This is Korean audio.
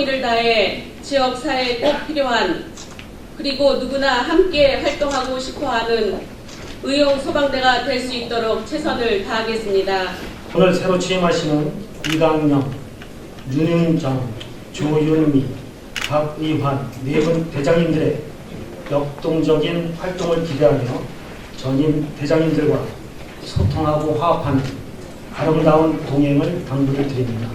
이를 다해 지역 사회에 꼭 필요한 그리고 누구나 함께 활동하고 싶어하는 의용 소방대가 될 수 있도록 최선을 다하겠습니다. 오늘 새로 취임하시는 이강영, 윤윤정, 조윤미, 박의환 네 분 대장님들의 역동적인 활동을 기대하며 전임 대장님들과 소통하고 화합하는 아름다운 동행을 당부를 드립니다.